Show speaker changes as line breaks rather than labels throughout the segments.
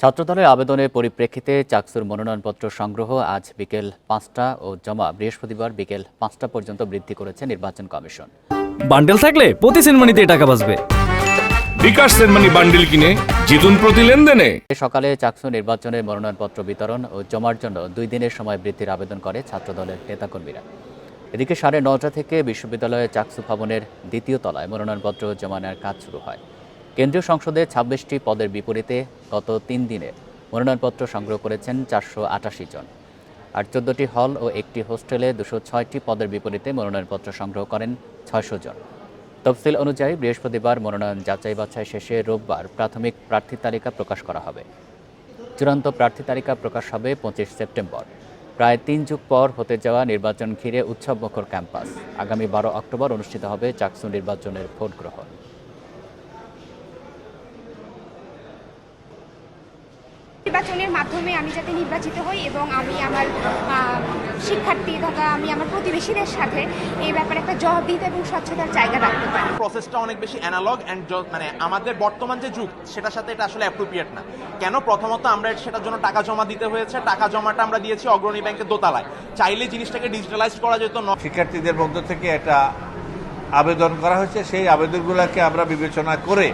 ছাত্রদলের আবেদনের পরিপ্রেক্ষিতে চাকসুর মনোনয়নপত্র সংগ্রহ আজ বিকেল পাঁচটা ও জমা বৃহস্পতিবার বিকেল পাঁচটা পর্যন্ত বৃদ্ধি করেছে নির্বাচন কমিশন।
বান্ডেল থাকলে প্রতি সিনেমানিতে টাকা বাঁচবে।
বিকাশ সেনমানি বান্ডিল কিনে জিতুন প্রতি লেনদেনে।
সকালে চাকসু নির্বাচনের মনোনয়নপত্র বিতরণ ও জমার জন্য দুই দিনের সময় বৃদ্ধির আবেদন করে ছাত্রদলের নেতাকর্মীরা। এদিকে সাড়ে নটা থেকে বিশ্ববিদ্যালয়ের চাকসু ভবনের দ্বিতীয় তলায় মনোনয়নপত্র জমা নেওয়ার কাজ শুরু হয়। কেন্দ্রীয় সংসদে ছাব্বিশটি পদের বিপরীতে গত তিন দিনে মনোনয়নপত্র সংগ্রহ করেছেন চারশো আটাশি জন। আর চোদ্দটি হল ও একটি হোস্টেলে দুশো ছয়টি পদের বিপরীতে মনোনয়নপত্র সংগ্রহ করেন ছয়শো জন। তফসিল অনুযায়ী বৃহস্পতিবার মনোনয়ন যাচাই বাছাই শেষে রোববার প্রাথমিক প্রার্থী তালিকা প্রকাশ করা হবে। চূড়ান্ত প্রার্থী তালিকা প্রকাশ হবে পঁচিশ সেপ্টেম্বর। প্রায় তিন যুগ পর হতে যাওয়া নির্বাচন ঘিরে উৎসবমুখর ক্যাম্পাস। আগামী বারো অক্টোবর অনুষ্ঠিত হবে চাকসু নির্বাচনের ভোট গ্রহণ
নির্বাচনের মাধ্যমে আমি যাতে নির্বাচিত হই এবং আমি আমার শিক্ষার্থী তথা আমি আমার প্রতিবেশীদের সাথে এই ব্যাপারে একটা জবাবদিহিতা এবং স্বচ্ছতার জায়গা রাখতে পারি।
প্রসেসটা অনেক বেশি অ্যানালগ অ্যান্ড মানে আমাদের বর্তমান যে যুগ সেটার সাথে এটা আসলে অ্যাপ্রোপ্রিয়েট না। কেন? প্রথমত আমরা সেটার জন্য টাকা জমা দিতে হয়েছে টাকা জমাটা আমরা দিয়েছি অগ্রণী ব্যাংকের দোতলায়। চাইলে জিনিসটাকে ডিজিটালাইজ করা যেত ন
শিক্ষার্থীদের মধ্য থেকে একটা আবেদন করা হয়েছে। সেই আবেদনগুলোকে আমরা বিবেচনা করে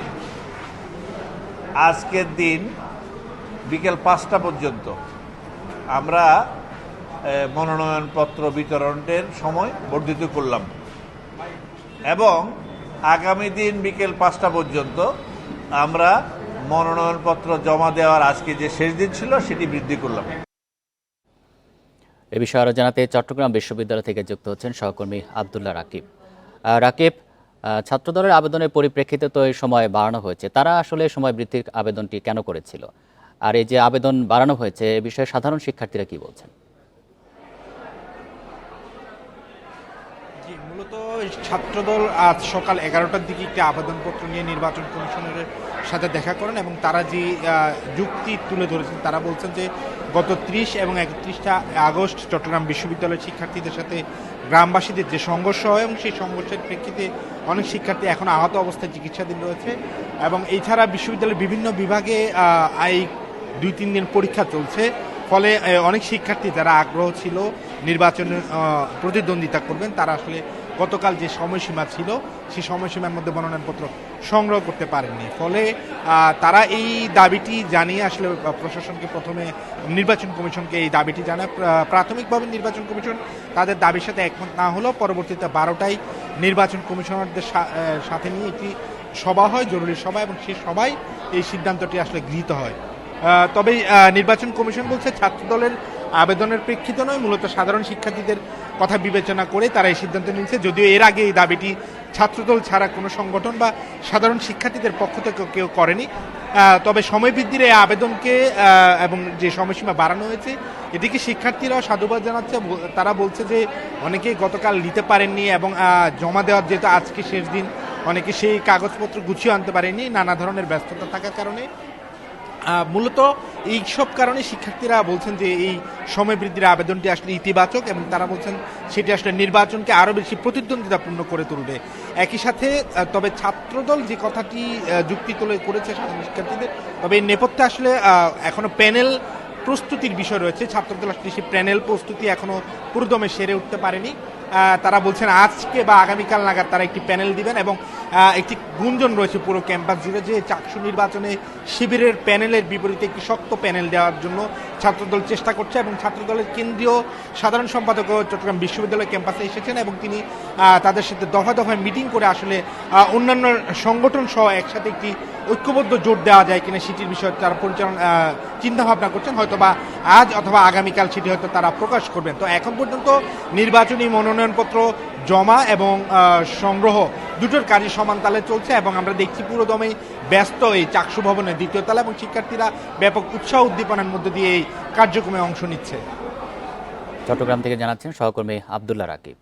আজকের দিন বিকেল পাঁচটা পর্যন্ত। আমরা মনোনয়নপত্র বিতরণের সময় বর্ধিত করলাম। এবং আগামী দিন বিকেল পাঁচটা পর্যন্ত আমরা মনোনয়নপত্র জমা দেওয়ার আজকে যে শেষ দিন ছিল, সেটি বৃদ্ধি করলাম।
এ বিষয়ে আরও জানাতে চট্টগ্রাম বিশ্ববিদ্যালয় থেকে যুক্ত হচ্ছেন সহকর্মী আবদুল্লাহ রাকিব। রাকিব ছাত্রদলের আবেদনের পরিপ্রেক্ষিতে তো এই সময় বাড়ানো হয়েছে। তারা আসলে সময় বৃদ্ধির আবেদনটি কেন করেছিল? আর এই যে আবেদন বাড়ানো হয়েছে, এ বিষয়ে সাধারণ শিক্ষার্থীরা কি বলছেন?
মূলত ছাত্রদল আজ সকাল এগারোটার দিকে একটি আবেদনপত্র নিয়ে নির্বাচন কমিশনের সাথে দেখা করেন এবং তারা যে যুক্তি তুলে ধরেছেন, তারা বলছেন যে গত ত্রিশ এবং একত্রিশটা আগস্ট চট্টগ্রাম বিশ্ববিদ্যালয়ের শিক্ষার্থীদের সাথে গ্রামবাসীদের যে সংঘর্ষ হয় এবং সেই সংঘর্ষের প্রেক্ষিতে অনেক শিক্ষার্থী এখন আহত অবস্থায় চিকিৎসাধীন রয়েছে এবং এছাড়া বিশ্ববিদ্যালয়ের বিভিন্ন বিভাগে এই দুই তিন দিন পরীক্ষা চলছে। ফলে অনেক শিক্ষার্থী যারা আগ্রহ ছিল নির্বাচনে প্রতিদ্বন্দ্বিতা করবেন, তারা আসলে গতকাল যে সময়সীমা ছিল সেই সময়সীমার মধ্যে মনোনয়নপত্র সংগ্রহ করতে পারেননি। ফলে তারা এই দাবিটি জানিয়ে আসলে প্রশাসনকে প্রথমে নির্বাচন কমিশনকে এই দাবিটি জানায়। প্রাথমিকভাবে নির্বাচন কমিশন তাদের দাবির সাথে একমত না হলেও পরবর্তীতে বারোটায় নির্বাচন কমিশনারদের সাথে নিয়ে একটি সভা হয়, জরুরি সভা, এবং সেই সভায় এই সিদ্ধান্তটি আসলে গৃহীত হয়। তবে নির্বাচন কমিশন বলছে ছাত্রদলের আবেদনের প্রেক্ষিত নয়, মূলত সাধারণ শিক্ষার্থীদের কথা বিবেচনা করে তারা এই সিদ্ধান্ত নিয়েছে। যদিও এর আগে এই দাবিটি ছাত্রদল ছাড়া কোনো সংগঠন বা সাধারণ শিক্ষার্থীদের পক্ষ থেকে কেউ করেনি। তবে সময় বৃদ্ধির এই আবেদনকে এবং যে সময়সীমা বাড়ানো হয়েছে, এটিকে শিক্ষার্থীরাও সাধুবাদ জানাচ্ছে। তারা বলছে যে অনেকেই গতকাল নিতে পারেননি এবং জমা দেওয়ার যেহেতু আজকে শেষ দিন, অনেকে সেই কাগজপত্র গুছিয়ে আনতে পারেনি নানা ধরনের ব্যস্ততা থাকার কারণে মূলত এই সব কারণে শিক্ষার্থীরা বলছেন যে এই সময় বৃদ্ধির আবেদনটি আসলে ইতিবাচক এবং তারা বলছেন সেটি আসলে নির্বাচনকে আরও বেশি প্রতিদ্বন্দ্বিতাপূর্ণ করে তুলবে। একই সাথে তবে ছাত্রদল যে কথাটি যুক্তি তুলে করেছে সাধারণ শিক্ষার্থীদের, তবে এই নেপথ্যে আসলে এখনও প্যানেল প্রস্তুতির বিষয় রয়েছে। ছাত্রদল আসলে সেই প্যানেল প্রস্তুতি এখনও পুরোদমে সেরে উঠতে পারেনি। তারা বলছেন, আজকে বা আগামীকাল নাগাদ তারা একটি প্যানেল দিবেন এবং একটি গুঞ্জন রয়েছে পুরো ক্যাম্পাস জুড়ে যে চাকসু নির্বাচনে শিবিরের প্যানেলের বিপরীতে একটি শক্ত প্যানেল দেওয়ার জন্য ছাত্রদল চেষ্টা করছে এবং ছাত্রদলের কেন্দ্রীয় সাধারণ সম্পাদক চট্টগ্রাম বিশ্ববিদ্যালয় ক্যাম্পাসে এসেছেন এবং তিনি তাদের সাথে দফায় দফায় মিটিং করে আসলে অন্যান্য সংগঠন সহ একসাথে একটি ঐক্যবদ্ধ জোট দেওয়া যায় কিনা সেটির বিষয়ে তারা পরিচালনা চিন্তা ভাবনা করছেন। হয়তো বা আজ অথবা আগামীকাল সেটি হয়তো তারা প্রকাশ করবেন। তো এখন পর্যন্ত নির্বাচনী মনোনয়নপত্র জমা এবং সংগ্রহ দুটোর কাজই সমান তালে চলছে এবং আমরা দেখছি পুরোদমে ব্যস্ত এই চাকসু ভবনের দ্বিতীয় তালা এবং শিক্ষার্থীরা ব্যাপক উৎসাহ উদ্দীপনার মধ্যে দিয়ে এই কার্যক্রমে অংশ নিচ্ছে।
চট্টগ্রাম থেকে জানাচ্ছেন সহকর্মী আবদুল্লাহ রাকিব।